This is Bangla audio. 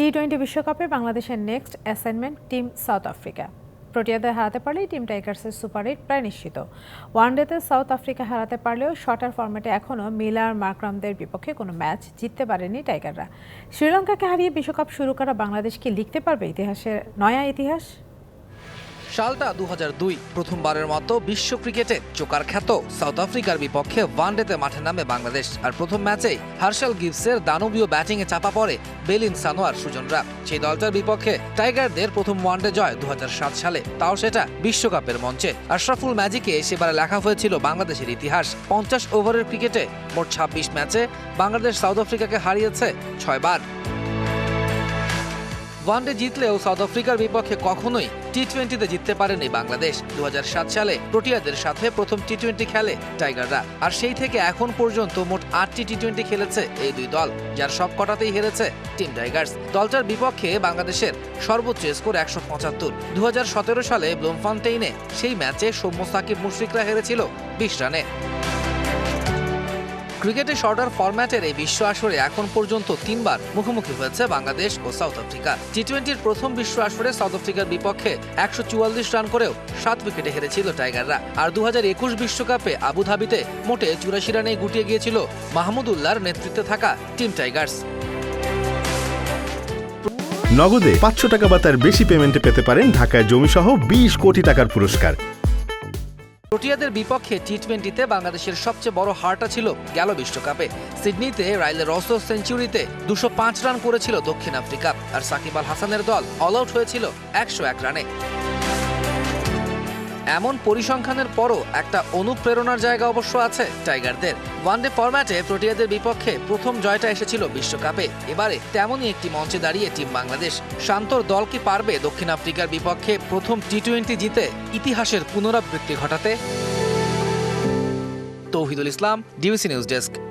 টি টোয়েন্টি বিশ্বকাপে বাংলাদেশের next assignment team South Africa প্রোটিয়াদের হারাতে পারলেই টিম টাইগার্সের সুপার এইট প্রায় নিশ্চিত। ওয়ান ওয়ানডেতে সাউথ আফ্রিকা হারাতে পারলেও শর্টার ফর্ম্যাটে এখনও মিলার মার্করামদের বিপক্ষে কোনো ম্যাচ জিততে পারেনি টাইগাররা শ্রীলঙ্কাকে হারিয়ে বিশ্বকাপ শুরু করা বাংলাদেশ কি লিখতে পারবে ইতিহাসের নয়া ইতিহাস? সালটা দু হাজার দুই, প্রথমবারের মতো বিশ্ব ক্রিকেটে চোকার খ্যাত সাউথ আফ্রিকার বিপক্ষে ওয়ানডেতে মাঠে নামে বাংলাদেশ। আর প্রথম ম্যাচেই হার্শাল গিভসের দানবীয় ব্যাটিংয়ে চাপা পড়ে বেলিন সানোয়ার সুজনরা। সেই দলটার বিপক্ষে টাইগারদের প্রথম ওয়ানডে জয় দু হাজার সাত সালে, তাও সেটা বিশ্বকাপের মঞ্চে। আশরাফুল ম্যাজিকে সেবারে লেখা হয়েছিল বাংলাদেশের ইতিহাস। পঞ্চাশ ওভারের ক্রিকেটে মোট ছাব্বিশ ম্যাচে বাংলাদেশ সাউথ আফ্রিকাকে হারিয়েছে ছয়বার। ওয়ানডে জিতলেও সাউথ আফ্রিকার বিপক্ষে কখনোই টি টোয়েন্টিতে জিততে পারেনি বাংলাদেশ। দু হাজার সাত সালে প্রোটিয়াদের সাথে প্রথম টি টোয়েন্টি খেলে টাইগাররা। আর সেই থেকে এখন পর্যন্ত মোট আটটি টি টোয়েন্টি খেলেছে এই দুই দল, যার সব কটাতেই হেরেছে টিম টাইগার্স। দলটার বিপক্ষে বাংলাদেশের সর্বোচ্চ স্কোর একশো পঁচাত্তর। দু সালে ব্লোমফান্টেইনে সেই ম্যাচে সৌম্য সাকিব মুশফিকরা হেরেছিল বিশ রানে। ক্রিকেটে শর্টার ফরম্যাটের এই বিশ্ব আসরে এখন পর্যন্ত তিনবার মুখোমুখি হয়েছে বাংলাদেশ ও সাউথ আফ্রিকা টি টোয়েন্টির প্রথম বিশ্ব আসরে সাউথ আফ্রিকার বিপক্ষে একশো চুয়াল্লিশ রান করেও সাত উইকেটে হেরেছিল টাইগাররা আর দু একুশ বিশ্বকাপে আবুধাবিতে মোটে চুরাশি রানে গুটিয়ে গিয়েছিল মাহমুদুল্লাহর নেতৃত্বে থাকা টিম টাইগার্স নগদে পাঁচশো টাকা বা তার বেশি পেমেন্টে পেতে পারেন ঢাকায় জমিসহ বিশ কোটি টাকার পুরস্কার। প্রোটিয়াদের বিপক্ষে টি টোয়েন্টিতে বাংলাদেশের সবচেয়ে বড় হারটা ছিল গেল বিশ্বকাপে। সিডনিতে রাইলের রসো সেঞ্চুরিতে দুশো রান করেছিল দক্ষিণ আফ্রিকা। আর সাকিব আল হাসানের দল অল আউট হয়েছিল একশো এক রানে। এমন পরিসংখ্যানের পরও একটা অনুপ্রেরণার জায়গা অবশ্য আছে টাইগারদের। ওয়ানডে ফরম্যাটে প্রোটিয়াদের বিপক্ষে প্রথম জয়টা এসেছিল বিশ্বকাপে। এবারে তেমনই একটি মঞ্চে দাঁড়িয়ে টিম বাংলাদেশ শান্তর দল কি পারবে দক্ষিণ আফ্রিকার বিপক্ষে প্রথম টি টোয়েন্টি জিতে ইতিহাসের পুনরাবৃত্তি ঘটাতে? Touhidul Islam, DBC news desk.